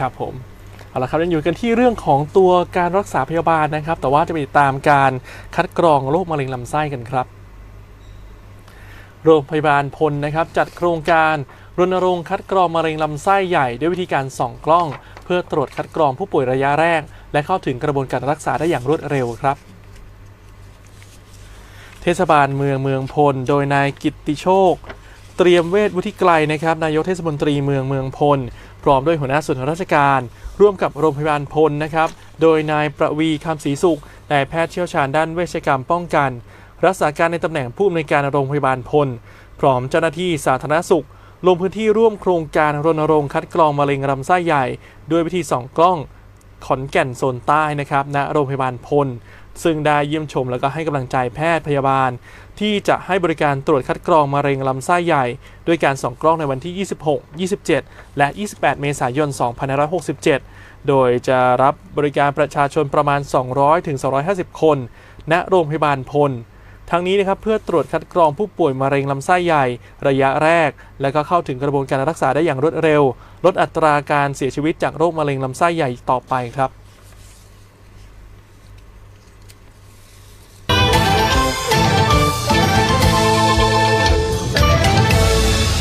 ครับผมเอาละครับยังอยู่กันที่เรื่องของตัวการรักษาพยาบาลนะครับ แต่ว่าจะไปติดตามการคัดกรองโรคมะเร็งลำไส้กันครับ โรงพยาบาลพลนะครับ จัดโครงการรณรงค์คัดกรองมะเร็งลำไส้ใหญ่ด้วยวิธีการส่องกล้อง เพื่อตรวจคัดกรองผู้ป่วยระยะแรก และเข้าถึงกระบวนการรักษาได้อย่างรวดเร็วครับ เทศบาลเมืองเมืองพล โดยนายกิตติโชค เตรียมเวชวุฒิไกลนะครับนายกเทศมนตรีเมืองเมืองพล พร้อมด้วยหัวหน้าส่วนราชการ ร่วมกับโรงพยาบาลพลนะครับ โดยนายประวีคำศรีสุขนายแพทย์เชี่ยวชาญด้านเวชกรรมป้องกัน รักษาการในตำแหน่งผู้อำนวยการโรงพยาบาลพล พร้อมเจ้าหน้าที่สาธารณสุข ลงพื้นที่ร่วมโครงการรณรงค์คัดกรองมะเร็งลำไส้ใหญ่ ด้วยวิธีส่องกล้องขอนแก่นโซนใต้นะครับณโรงพยาบาลพล ซึ่งได้เยี่ยมชมแล้วก็ให้กำลังใจแพทย์พยาบาล ที่จะให้บริการตรวจคัดกรองมะเร็งลำไส้ใหญ่ ด้วยการส่องกล้องในวันที่ 26 27 และ 28 เมษายน 2567 โดยจะรับบริการประชาชนประมาณ 200ถึง250 คน ณ โรงพยาบาลพลทั้งนี้นะครับเพื่อตรวจคัดกรองผู้ป่วยมะเร็งลำไส้ใหญ่ ระยะแรก และก็เข้าถึงกระบวนการรักษาได้อย่างรวดเร็ว ลดอัตราการเสียชีวิตจากโรคมะเร็งลำไส้ใหญ่ต่อไปครับ